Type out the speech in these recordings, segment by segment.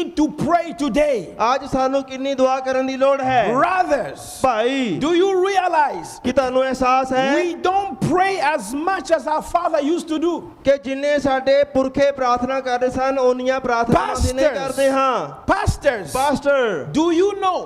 need to pray today? ਅੱਜ ਸਾਨੂੰ ਕਿੰਨੀ ਦੁਆ ਕਰਨ ਦੀ ਲੋੜ ਹੈ Brothers, Bhai do you realize ਕੀ ਤੁਹਾਨੂੰ ਅਹਿਸਾਸ ਹੈ we don't pray as much as our father used to do? ਕਿ ਜਿੰਨੇ ਸਾਡੇ ਪੁਰਖੇ ਪ੍ਰਾਰਥਨਾ ਕਰਦੇ ਸਨ ਓਨੀਆਂ ਪ੍ਰਾਰਥਨਾਵਾਂ ਅਸੀਂ ਨਹੀਂ Pastors. ਕਰਦੇ ਹਾਂ Pastors, pastor do you know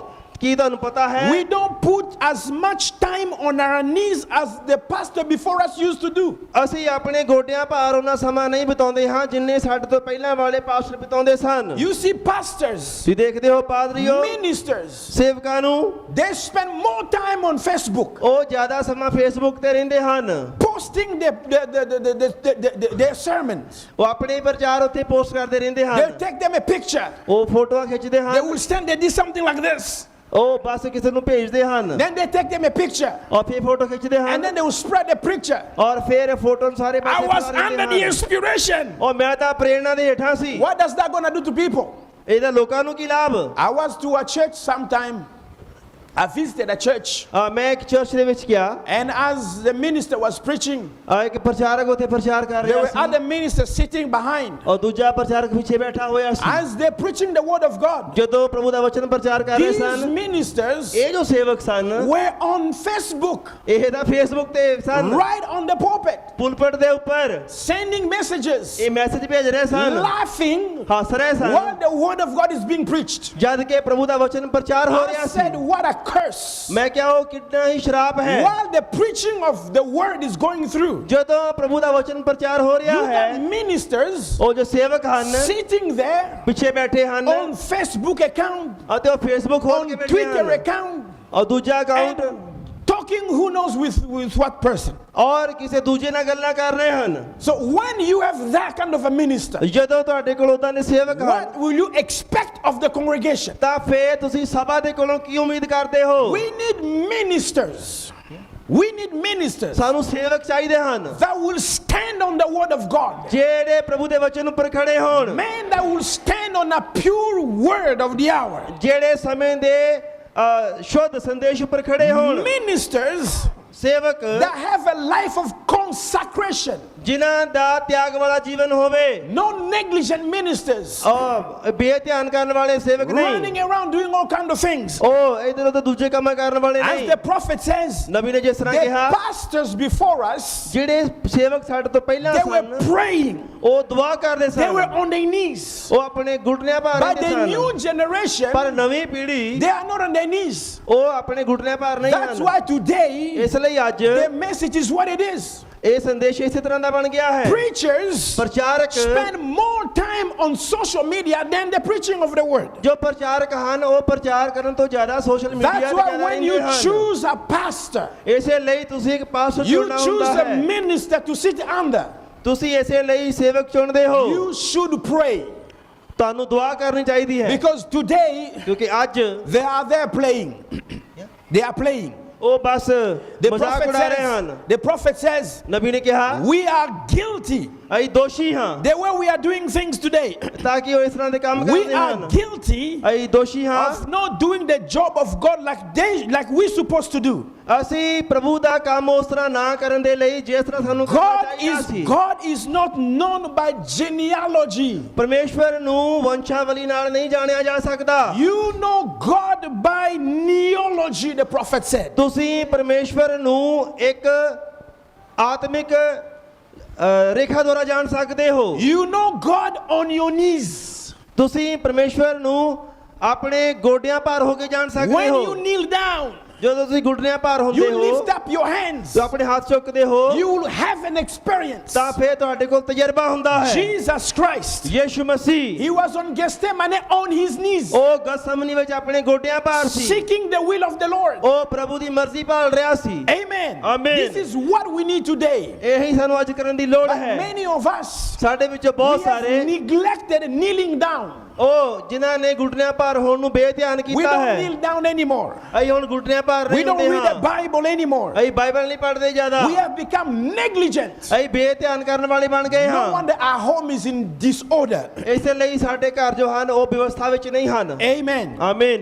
ਕੀ ਤੁਹਾਨੂੰ ਪਤਾ ਹੈ we don't put as much time on our knees as the pastor before us used to do? ਅਸੀਂ ਆਪਣੇ ਗੋਡਿਆਂ ਭਾਰ ਉਹਨਾਂ ਸਮਾਂ ਨਹੀਂ ਬਿਤਾਉਂਦੇ ਹਾਂ ਜਿੰਨੇ ਸਾਡੇ ਤੋਂ ਪਹਿਲਾਂ ਵਾਲੇ ਪਾਸਟਰ ਬਿਤਾਉਂਦੇ ਸਨ You see, pastors, ਤੁਸੀਂ ਦੇਖਦੇ ਹੋ ਪਾਦਰੀਓ ministers, ਸੇਵਕਾਂ ਨੂੰ they spend more time on Facebook ਉਹ ਜ਼ਿਆਦਾ ਸਮਾਂ ਫੇਸਬੁੱਕ ਤੇ ਰਹਿੰਦੇ ਹਨ posting their, their, their, their, their, their, their, their sermons. ਉਹ ਆਪਣੇ ਪ੍ਰਚਾਰ ਉੱਤੇ ਪੋਸਟ ਕਰਦੇ ਰਹਿੰਦੇ They'll ਹਨ take them a picture. ਉਹ ਫੋਟੋਆਂ ਖਿੱਚਦੇ They ਹਨ will stand, they did something like this. ਉਹ ਬਸ ਕਿਸੇ ਨੂੰ ਭੇਜਦੇ ਹਨ Then they take them a picture. ਔਰ ਫਿਰ ਫੋਟੋ ਖਿੱਚਦੇ And ਹਨ then they will spread the picture. ਔਰ ਫਿਰ ਇਹ ਫੋਟੋ ਨੂੰ ਸਾਰੇ I ਪਾਸੇ was ਫੈਲਾ under ਦਿੰਦੇ the ਹਨ inspiration. ਉਹ ਮੈਂ ਤਾਂ ਪ੍ਰੇਰਣਾ ਦੇ ਹੇਠਾਂ ਸੀ What does that gonna do to people? ਇਹਦਾ ਲੋਕਾਂ ਨੂੰ ਕੀ ਲਾਭ I was to a church sometime. I visited a church. ਅ, ਮੈਂ ਇੱਕ ਚਰਚ ਦੇ ਵਿੱਚ ਗਿਆ And as the minister was preaching, ਅ, ਇੱਕ ਪ੍ਰਚਾਰਕ ਉੱਥੇ ਪ੍ਰਚਾਰ ਕਰ there ਰਿਹਾ were C other ministers sitting behind. ਔਰ ਦੂਜਾ ਪ੍ਰਚਾਰਕ ਪਿੱਛੇ ਬੈਠਾ ਹੋਇਆ ਸੀ As they're preaching the word of God, ਜਦੋਂ ਪ੍ਰਭੂ ਦਾ ਵਚਨ ਪ੍ਰਚਾਰ ਕਰ ਰਹੇ these ਸਨ ministers ਇਹ ਜੋ ਸੇਵਕ ਸਨ were on Facebook, ਇਹ ਤਾਂ ਫੇਸਬੁੱਕ ਤੇ ਸਨ right on the pulpit, ਪੁਲਪਟ ਦੇ ਉੱਪਰ sending messages, ਇਹ ਮੈਸੇਜ ਭੇਜ ਰਹੇ ਸਨ laughing ਹੱਸ ਰਹੇ ਸਨ while the word of God is being preached. ਜਦ ਕਿ ਪ੍ਰਭੂ ਦਾ ਵਚਨ ਪ੍ਰਚਾਰ ਹੋ I ਰਿਹਾ said, C What a curse मैं क्या हूँ कितना ही श्राप है while the preaching of the word is going through जो तो प्रभु का वचन प्रचार हो रहा you है ministers और जो सेवक हैं sitting there पीछे बैठे हैं on facebook account और तो facebook on twitter account और दूसरा account talking who knows with, with what person. ਔਰ ਕਿਸੇ ਦੂਜੇ ਨਾਲ ਗੱਲਾਂ ਕਰ ਰਹੇ ਹਨ So when you have that kind of a minister, ਜਦੋਂ ਤੁਹਾਡੇ ਕੋਲ ਉਦਾਂ ਦੇ ਸੇਵਕ ਹਨ what will you expect of the congregation? ਤਾਂ ਫੇਰ ਤੁਸੀਂ ਸਭਾ ਦੇ ਕੋਲੋਂ ਕੀ ਉਮੀਦ ਕਰਦੇ ਹੋ We need ministers. We need ministers ਸਾਨੂੰ ਸੇਵਕ ਚਾਹੀਦੇ ਹਨ that will stand on the word of God. ਜਿਹੜੇ ਪ੍ਰਭੂ ਦੇ ਵਚਨ ਉੱਪਰ ਖੜੇ ਹੋਣ Men that will stand on a pure word of the hour. ਜਿਹੜੇ ਸਮੇਂ ਦੇ शुद्ध संदेश पर खड़े हों मिनिस्टर्स सेवक that have a life of consecration. ਜਿਨ੍ਹਾਂ ਦਾ ਤਿਆਗ ਵਾਲਾ ਜੀਵਨ ਹੋਵੇ No negligent ministers ਔਰ ਬੇਧਿਆਨ ਕਰਨ ਵਾਲੇ ਸੇਵਕ ਨਹੀਂ running around doing all kind of things. ਉਹ ਇਧਰ ਉਧਰ ਦੂਜੇ ਕੰਮ ਕਰਨ ਵਾਲੇ As ਨਹੀਂ the prophet says, ਨਬੀ ਨੇ ਜਿਸ ਤਰ੍ਹਾਂ the ਕਿਹਾ pastors before us, ਜਿਹੜੇ ਸੇਵਕ ਸਾਡੇ ਤੋਂ ਪਹਿਲਾਂ they were ਸਨ praying. ਉਹ ਦੁਆ ਕਰਦੇ They were son on their knees. ਉਹ ਆਪਣੇ ਘੁਟਨਿਆਂ ਭਾਰ But ਰਹਿੰਦੇ the new ਸਨ generation, ਪਰ ਨਵੀਂ ਪੀੜ੍ਹੀ they are not on their knees. ਉਹ ਆਪਣੇ ਘੁਟਨਿਆਂ ਭਾਰ ਨਹੀਂ That's ਹਨ why today ਇਸ ਲਈ ਅੱਜ the message is what it is. ਇਹ ਸੰਦੇਸ਼ ਇਸੇ ਤਰ੍ਹਾਂ ਦਾ ਬਣ ਗਿਆ ਹੈ Preachers ਪ੍ਰਚਾਰਕ spend more time on social media than the preaching of the word. ਜੋ ਪ੍ਰਚਾਰਕ ਹਨ ਉਹ ਪ੍ਰਚਾਰ ਕਰਨ ਤੋਂ ਜ਼ਿਆਦਾ ਸੋਸ਼ਲ ਮੀਡੀਆ That's ਤੇ why ਜ਼ਿਆਦਾ when you ਰਹਿੰਦੇ ਹਨ choose a pastor, ਇਸੇ ਲਈ ਤੁਸੀਂ ਇੱਕ ਪਾਸਟਰ you ਚੁਣਨਾ choose ਹੁੰਦਾ a ਹੈ minister to sit under. ਤੁਸੀਂ ਇਸੇ ਲਈ ਸੇਵਕ ਚੁਣਦੇ ਹੋ You should pray ਤੁਹਾਨੂੰ ਦੁਆ ਕਰਨੀ ਚਾਹੀਦੀ ਹੈ because today ਕਿਉਂਕਿ ਅੱਜ they are there playing. They are playing. ਉਹ ਬਸ The ਮਜ਼ਾਕ prophet ਉਡਾ ਰਹੇ ਹਨ says, the prophet says, ਨਬੀ ਨੇ ਕਿਹਾ we are guilty ਅਸੀਂ ਦੋਸ਼ੀ ਹਾਂ the way we are doing things today. ਤਾਂ ਕਿ ਉਹ ਇਸ ਤਰ੍ਹਾਂ ਦੇ ਕੰਮ We ਕਰਦੇ ਹਨ are guilty ਅਸੀਂ ਦੋਸ਼ੀ ਹਾਂ of not doing the job of God like they like we're supposed to do. ਅਸੀਂ ਪ੍ਰਭੂ ਦਾ ਕੰਮ ਉਸ ਤਰ੍ਹਾਂ ਨਾ ਕਰਨ ਦੇ ਲਈ ਜਿਸ ਤਰ੍ਹਾਂ ਸਾਨੂੰ ਕਰਨਾ God ਚਾਹੀਦਾ is C God is not known by genealogy. ਪਰਮੇਸ਼ਵਰ ਨੂੰ ਵੰਸ਼ਾਵਲੀ ਨਾਲ ਨਹੀਂ ਜਾਣਿਆ ਜਾ ਸਕਦਾ You know God by neology, the prophet said. ਤੁਸੀਂ ਪਰਮੇਸ਼ਵਰ ਨੂੰ ਇੱਕ ਆਤਮਿਕ ਰੇਖਾ ਦੁਆਰਾ ਜਾਣ ਸਕਦੇ ਹੋ You know God on your knees. ਤੁਸੀਂ ਪਰਮੇਸ਼ਵਰ ਨੂੰ ਆਪਣੇ ਗੋਡਿਆਂ ਭਾਰ ਹੋ ਕੇ ਜਾਣ ਸਕਦੇ When ਹੋ you kneel down, ਜਦੋਂ ਤੁਸੀਂ ਗੁੱਡਿਆਂ ਭਾਰ ਹੁੰਦੇ you ਹੋ lift up your hands. ਜੋ ਆਪਣੇ ਹੱਥ ਚੁੱਕਦੇ ਹੋ You will have an experience. ਤਾਂ ਫਿਰ ਤੁਹਾਡੇ ਕੋਲ ਤਜਰਬਾ ਹੁੰਦਾ ਹੈ Jesus Christ, Yishu Masih he was on Gethsemane on his knees, ਉਹ ਗਸਮਨੀ ਵਿੱਚ ਆਪਣੇ ਗੋਡਿਆਂ ਭਾਰ ਸੀ seeking the will of the Lord. ਉਹ ਪ੍ਰਭੂ ਦੀ ਮਰਜ਼ੀ ਭਾਲ ਰਿਹਾ ਸੀ Amen. Amen. This is what we need today. ਇਹੀ ਸਾਨੂੰ ਅੱਜ ਕਰਨ ਦੀ ਲੋੜ But ਹੈ many of us ਸਾਡੇ ਵਿੱਚੋਂ we ਬਹੁਤ have ਸਾਰੇ neglected kneeling down. ਉਹ ਜਿਨ੍ਹਾਂ ਨੇ ਗੁੱਡਿਆਂ ਭਾਰ ਹੋਣ ਨੂੰ ਬੇਧਿਆਨ We ਕੀਤਾ don't ਹੈ kneel down anymore. ਅਸੀਂ ਹੁਣ ਗੁੱਡਿਆਂ ਭਾਰ We ਨਹੀਂ don't ਹੁੰਦੇ read the ਹਾਂ Bible anymore. ਅਸੀਂ ਬਾਈਬਲ ਨਹੀਂ ਪੜ੍ਹਦੇ ਜ਼ਿਆਦਾ We have become negligent. ਅਸੀਂ ਬੇਧਿਆਨ ਕਰਨ ਵਾਲੇ ਬਣ ਗਏ No ਹਾਂ wonder our home is in disorder. ਇਸੇ ਲਈ ਸਾਡੇ ਘਰ ਜੋ ਹਨ ਉਹ ਵਿਵਸਥਾ ਵਿੱਚ ਨਹੀਂ ਹਨ Amen. ਆਮੀਨ